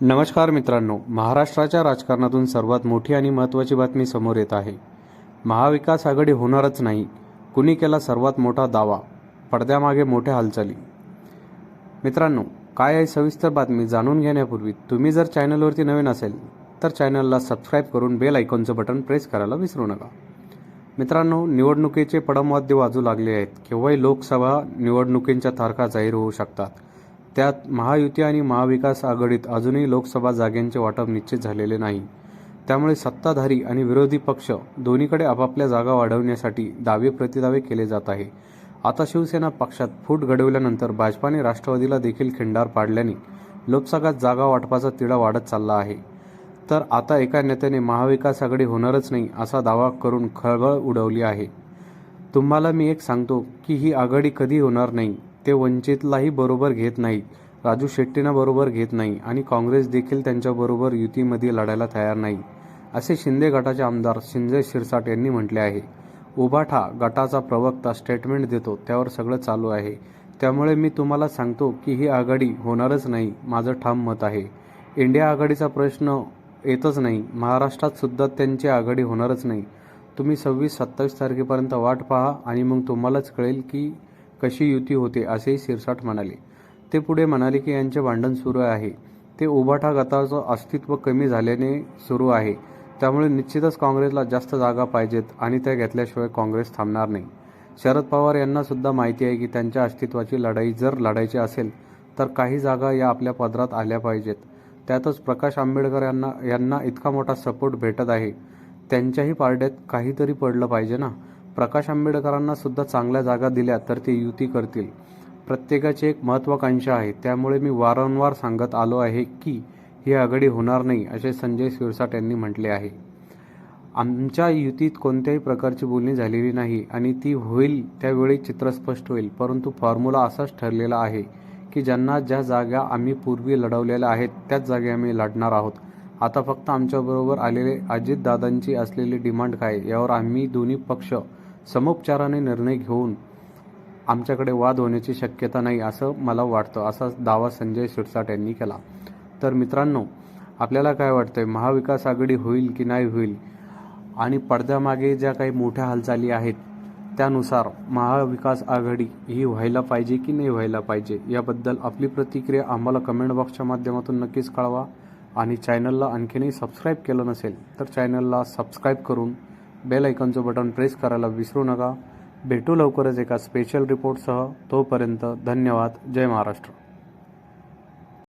नमस्कार मित्रांनो महाराष्ट्राच्या राजकारणातून सर्वात मोठी आणि महत्त्वाची बातमी समोर येत आहे. महाविकास आघाडी होणारच नाही कुणी केला सर्वात मोठा दावा? पडद्यामागे मोठ्या हालचाली. मित्रांनो काय आहे सविस्तर बातमी जाणून घेण्यापूर्वी तुम्ही जर चॅनलवरती नवीन असेल तर चॅनलला सबस्क्राईब करून बेल आयकॉनचं बटन प्रेस करायला विसरू नका. मित्रांनो निवडणुकीचे पडमवाद्य वाजू लागले आहेत. केव्हाही लोकसभा निवडणुकींच्या तारखा जाहीर होऊ शकतात. त्यात महायुती आणि महाविकास आघाडीत अजूनही लोकसभा जागांचे वाटप निश्चित झालेले नाही. त्यामुळे सत्ताधारी आणि विरोधी पक्ष दोन्हीकडे आपापल्या जागा वाढवण्यासाठी दावे प्रतिदावे केले जात आहे. आता शिवसेना पक्षात फूट घडवल्यानंतर भाजपाने राष्ट्रवादीला देखील खिंडार पाडल्याने लोकसभा जागा वाटपाचा तिढा वाढत चालला आहे. तर आता एका नेत्याने महाविकास आघाडी होणारच नाही असा दावा करून खळबळ उडवली आहे. तुम्हाला मी एक सांगतो की ही आघाडी कधी होणार नाही. ते वंचितलाही बरोबर घेत नाही राजू शेट्टींना बरोबर घेत नाही आणि काँग्रेस देखील त्यांच्याबरोबर युतीमध्ये लढायला तयार नाही असे शिंदे गटाचे आमदार संजय शिरसाट यांनी म्हटले आहे. उभाठा गटाचा प्रवक्ता स्टेटमेंट देतो त्यावर सगळं चालू आहे. त्यामुळे मी तुम्हाला सांगतो की ही आघाडी होणारच नाही माझं ठाम मत आहे. इंडिया आघाडीचा प्रश्न येतच नाही महाराष्ट्रात सुद्धा त्यांची आघाडी होणारच नाही. तुम्ही सव्वीस सत्तावीस तारखेपर्यंत वाट पहा आणि मग तुम्हालाच कळेल की कशी युती होते असेही शिरसाट म्हणाले. ते पुढे म्हणाले की यांचे भांडण सुरू आहे. ते उभाठा गटाचं अस्तित्व कमी झाल्याने सुरू आहे. त्यामुळे निश्चितच काँग्रेसला जास्त जागा पाहिजेत आणि त्या घेतल्याशिवाय काँग्रेस थांबणार नाही. शरद पवार यांना सुद्धा माहिती आहे की त्यांच्या अस्तित्वाची लढाई जर लढायची असेल तर काही जागा या आपल्या पदरात आल्या पाहिजेत. त्यातच प्रकाश आंबेडकर यांना यांना इतका मोठा सपोर्ट भेटत आहे. त्यांच्याही पारड्यात काहीतरी पडलं पाहिजे ना? प्रकाश आंबेडकरांना सुद्धा चांगल्या जागा दिल्या तर ते युती करतील. प्रत्येकाची एक महत्त्वाकांक्षा आहे. त्यामुळे मी वारंवार सांगत आलो आहे की ही आघाडी होणार नाही असे संजय शिरसाट यांनी म्हटले आहे. आमच्या युतीत कोणत्याही प्रकारची बोलणी झालेली नाही आणि ती होईल त्यावेळी चित्र स्पष्ट होईल. परंतु फॉर्म्युला असाच ठरलेला आहे की ज्यांना ज्या जागा आम्ही पूर्वी लढवलेल्या आहेत त्याच जागे आम्ही लढणार आहोत. आता फक्त आमच्याबरोबर आलेले अजितदादांची असलेली डिमांड काय? यावर आम्ही दोन्ही पक्ष समोपचाराने निर्णय घेऊन आमच्याकडे वाद होण्याची शक्यता नाही असं मला वाटतं असा दावा संजय शिरसाट यांनी केला. तर मित्रांनो आपल्याला काय वाटतंय महाविकास आघाडी होईल की नाही होईल? आणि पडद्यामागे ज्या काही मोठ्या हालचाली आहेत त्यानुसार महाविकास आघाडी ही व्हायला पाहिजे की नाही व्हायला पाहिजे याबद्दल आपली प्रतिक्रिया आम्हाला कमेंट बॉक्सच्या माध्यमातून नक्कीच कळवा. आणि चॅनलला आणखीनही सबस्क्राईब केलं नसेल तर चॅनलला सबस्क्राईब करून बेल आयकॉनचं बटन प्रेस करायला विसरू नका. भेटू लवकरच एका स्पेशल रिपोर्टसह तोपर्यंत धन्यवाद. जय महाराष्ट्र.